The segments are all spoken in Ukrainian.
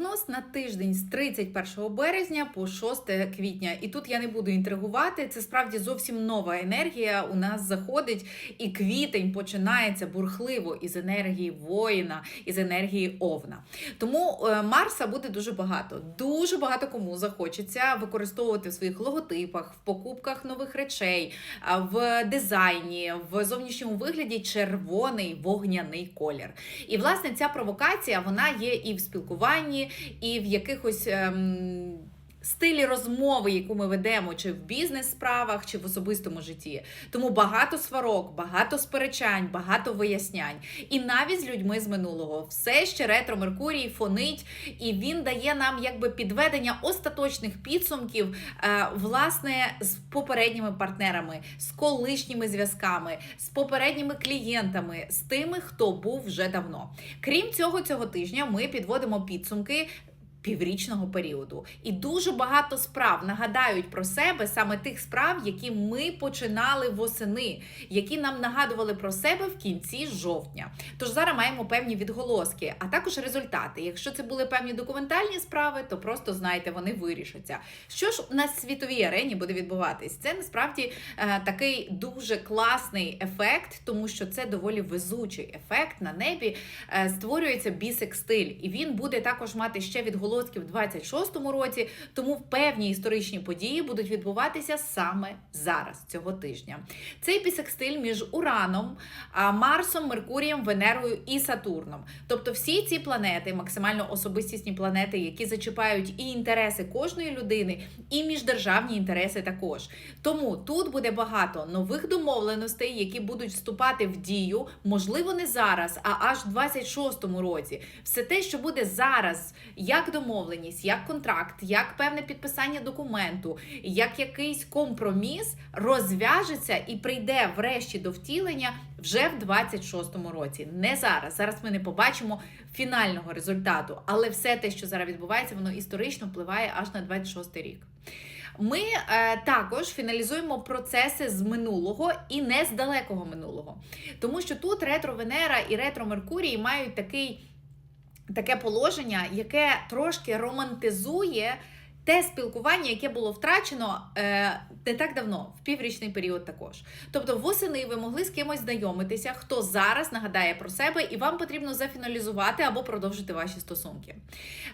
прогноз на тиждень з 31 березня по 6 квітня. І тут я не буду інтригувати. Це справді зовсім нова енергія. У нас заходить, і квітень починається бурхливо із енергії воїна, із енергії овна. Тому е, Марса буде дуже багато. Дуже багато кому захочеться використовувати в своїх логотипах, в покупках нових речей, в дизайні, в зовнішньому вигляді червоний вогняний колір. І власне ця провокація вона є і в спілкуванні, і в якихось. Ем... Стилі розмови, яку ми ведемо, чи в бізнес-справах, чи в особистому житті. Тому багато сварок, багато сперечань, багато вияснянь. І навіть з людьми з минулого все ще ретро Меркурій фонить, і він дає нам якби підведення остаточних підсумків, е, власне, з попередніми партнерами, з колишніми зв'язками, з попередніми клієнтами, з тими, хто був вже давно. Крім цього, цього тижня ми підводимо підсумки. Піврічного періоду, і дуже багато справ нагадають про себе саме тих справ, які ми починали восени, які нам нагадували про себе в кінці жовтня. Тож зараз маємо певні відголоски, а також результати. Якщо це були певні документальні справи, то просто знайте, вони вирішаться. Що ж на світовій арені буде відбуватись? Це насправді е, такий дуже класний ефект, тому що це доволі везучий ефект на небі. Е, створюється бісекстиль, і він буде також мати ще відголоски в 26-му році. Тому певні історичні події будуть відбуватися саме зараз, цього тижня. Цей бісекстиль між Ураном, Марсом, Меркурієм, Венерою і Сатурном. Тобто, всі ці планети, максимально особистісні планети, які зачіпають і інтереси кожної людини, і міждержавні інтереси також. Тому тут буде багато нових домовленостей, які будуть вступати в дію, можливо, не зараз, а аж в 26-му році. Все те, що буде зараз, як домовленість, як контракт, як певне підписання документу, як якийсь компроміс розв'яжеться і прийде врешті до втілення вже в 26-му році. Не зараз. Зараз ми не побачимо фінального результату, але все те, що зараз відбувається, воно історично впливає аж на 26-й рік. Ми е, також фіналізуємо процеси з минулого і не з далекого минулого, тому що тут ретро Венера і ретро Меркурій мають такий. Таке положення, яке трошки романтизує те спілкування, яке було втрачено е, не так давно, в піврічний період також. Тобто, восени ви могли з кимось знайомитися, хто зараз нагадає про себе, і вам потрібно зафіналізувати або продовжити ваші стосунки.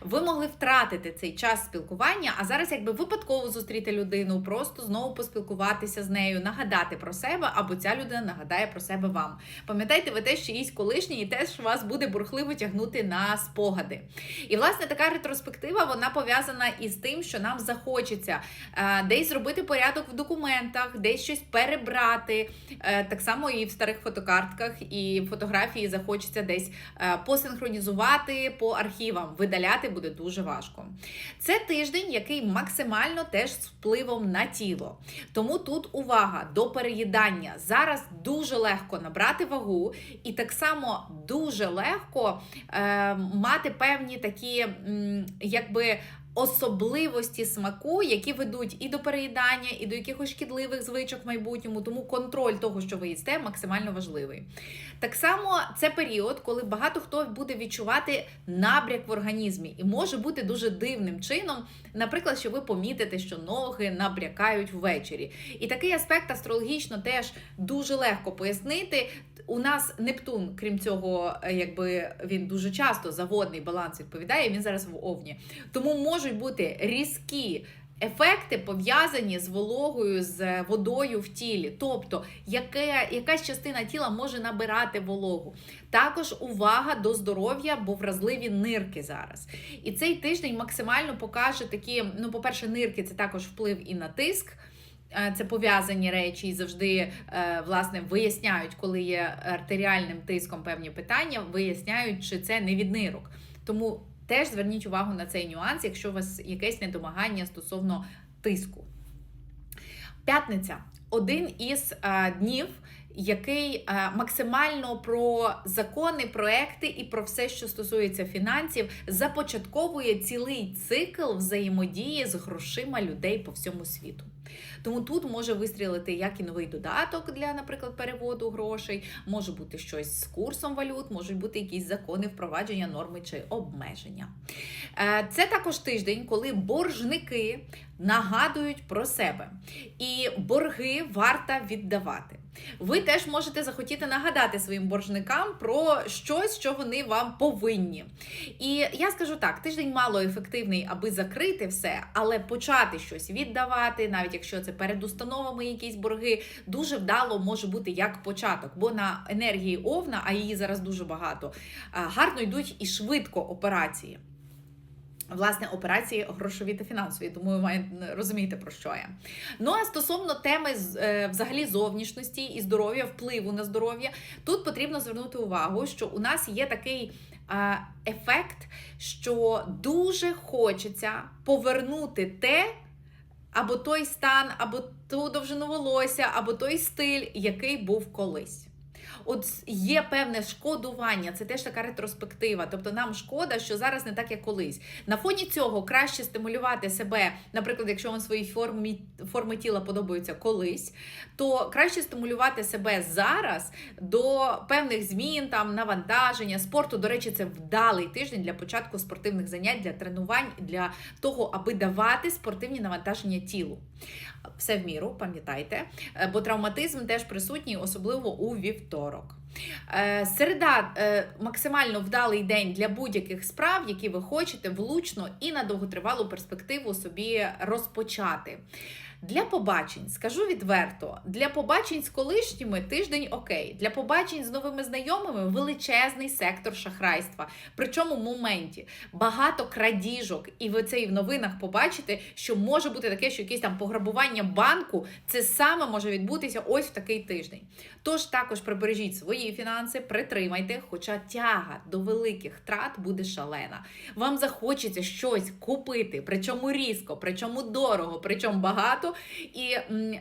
Ви могли втратити цей час спілкування, а зараз, якби випадково зустріти людину, просто знову поспілкуватися з нею, нагадати про себе, або ця людина нагадає про себе вам. Пам'ятайте, ви теж чиїсь колишні, і теж вас буде бурхливо тягнути на спогади. І, власне, така ретроспектива вона пов'язана із тим, що нам захочеться е, десь зробити порядок в документах, десь щось перебрати. Е, так само і в старих фотокартках, і фотографії захочеться десь е, посинхронізувати по архівам. Видаляти буде дуже важко. Це тиждень, який максимально теж з впливом на тіло. Тому тут увага до переїдання. Зараз дуже легко набрати вагу, і так само дуже легко е, мати певні такі, якби особливості смаку, які ведуть і до переїдання, і до якихось шкідливих звичок в майбутньому, тому контроль того, що ви їсте, максимально важливий. Так само це період, коли багато хто буде відчувати набряк в організмі, і може бути дуже дивним чином, наприклад, що ви помітите, що ноги набрякають ввечері. І такий аспект астрологічно теж дуже легко пояснити. У нас Нептун, крім цього, якби він дуже часто за водний баланс відповідає, він зараз в овні. Тому можуть бути різкі. Ефекти пов'язані з вологою, з водою в тілі, тобто яке, якась частина тіла може набирати вологу. Також увага до здоров'я, бо вразливі нирки зараз. І цей тиждень максимально покаже такі: ну, по-перше, нирки це також вплив і на тиск. Е, Це пов'язані речі і завжди е, власне виясняють, коли є артеріальним тиском певні питання, виясняють, чи це не від нирок. Тому теж зверніть увагу на цей нюанс, якщо у вас якесь недомагання стосовно тиску. П'ятниця один із е, днів, який е, максимально про закони, проекти і про все, що стосується фінансів, започатковує цілий цикл взаємодії з грошима людей по всьому світу. Тому тут може вистрілити як і новий додаток для, наприклад, переводу грошей, може бути щось з курсом валют, можуть бути якісь закони впровадження норми чи обмеження. Е, Це також тиждень, коли боржники нагадують про себе, і борги варто віддавати. Ви теж можете захотіти нагадати своїм боржникам про щось, що вони вам повинні. І я скажу так: тиждень мало ефективний, аби закрити все, але почати щось віддавати, навіть якщо це перед установами якісь борги, дуже вдало може бути як початок, бо на енергії овна, а її зараз дуже багато, гарно йдуть і швидко операції. Власне, операції грошові та фінансові, тому ви розумієте про що я. Ну а стосовно теми е, взагалі зовнішності і здоров'я, впливу на здоров'я, тут потрібно звернути увагу, що у нас є такий е, ефект, що дуже хочеться повернути те. Або той стан, або ту довжину волосся, або той стиль, який був колись. От є певне шкодування, це теж така ретроспектива. Тобто нам шкода, що зараз не так, як колись. На фоні цього краще стимулювати себе, наприклад, якщо вам свої формі, форми тіла подобаються колись, то краще стимулювати себе зараз до певних змін, там навантаження, спорту. До речі, це вдалий тиждень для початку спортивних занять, для тренувань, для того, аби давати спортивні навантаження тілу. Все в міру, пам'ятайте, Е, бо травматизм теж присутній, особливо у вівторок. Е, Середа е, максимально вдалий день для будь-яких справ, які ви хочете влучно і на довготривалу перспективу собі розпочати. Для побачень, скажу відверто, для побачень з колишніми тиждень окей. Для побачень з новими знайомими величезний сектор шахрайства. Причому в моменті багато крадіжок, і ви це і в новинах побачите, що може бути таке, що якесь там пограбування банку, це саме може відбутися ось в такий тиждень. Тож також прибережіть свої фінанси, притримайте, хоча тяга до великих втрат буде шалена. Вам захочеться щось купити, причому різко, причому дорого, причому багато. І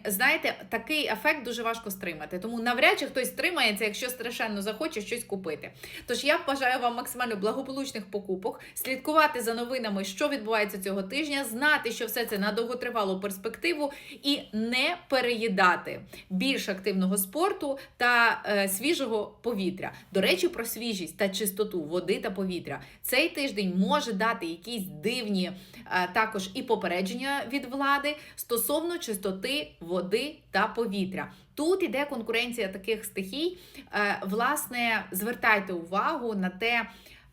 знаєте, такий ефект дуже важко стримати. Тому навряд чи хтось стримається, якщо страшенно захоче щось купити. Тож я бажаю вам максимально благополучних покупок, слідкувати за новинами, що відбувається цього тижня, знати, що все це на довготривалу перспективу, і не переїдати більш активного спорту та е, свіжого повітря. До речі, про свіжість та чистоту води та повітря. Цей тиждень може дати якісь дивні е, також і попередження від влади стосовно чистоти води та повітря. Тут іде конкуренція таких стихій. Е, Власне, звертайте увагу на те.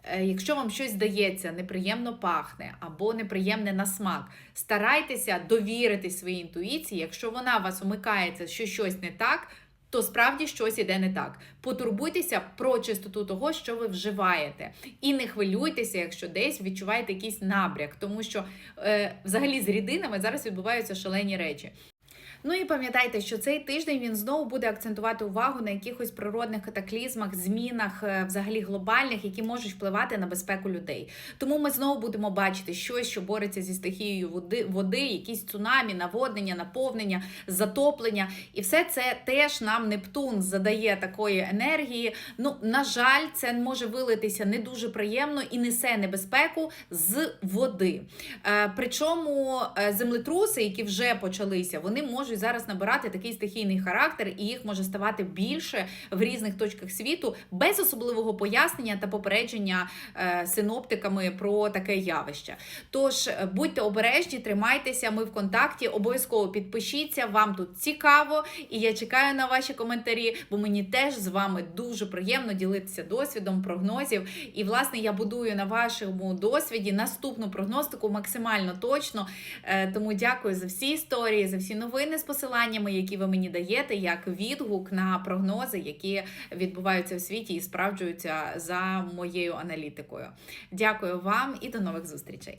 е, Якщо вам щось здається, неприємно пахне або неприємне на смак, старайтеся довірити своїй інтуїції. Якщо вона вас умикається, що щось не так, то справді щось іде не так. Потурбуйтеся про чистоту того, що ви вживаєте, і не хвилюйтеся, якщо десь відчуваєте якийсь набряк, тому що е, взагалі з рідинами зараз відбуваються шалені речі. Ну і пам'ятайте, що цей тиждень він знову буде акцентувати увагу на якихось природних катаклізмах, змінах, е, взагалі глобальних, які можуть впливати на безпеку людей. Тому ми знову будемо бачити щось, що бореться зі стихією води, води, якісь цунамі, наводнення, наповнення, затоплення. І все це теж нам Нептун задає такої енергії. Ну, на жаль, це може вилитися не дуже приємно і несе небезпеку з води. Е, Причому е, землетруси, які вже почалися, вони можуть зараз набирати такий стихійний характер, і їх може ставати більше в різних точках світу без особливого пояснення та попередження е, синоптиками про таке явище. Тож е, будьте обережні, тримайтеся. Ми в контакті. Обов'язково підпишіться. Вам тут цікаво, і я чекаю на ваші коментарі, бо мені теж з вами дуже приємно ділитися досвідом прогнозів. І власне я будую на вашому досвіді наступну прогностику максимально точно. Е, Тому дякую за всі історії, за всі новини з посиланнями, які ви мені даєте, як відгук на прогнози, які відбуваються в світі і справджуються за моєю аналітикою. Дякую вам і до нових зустрічей.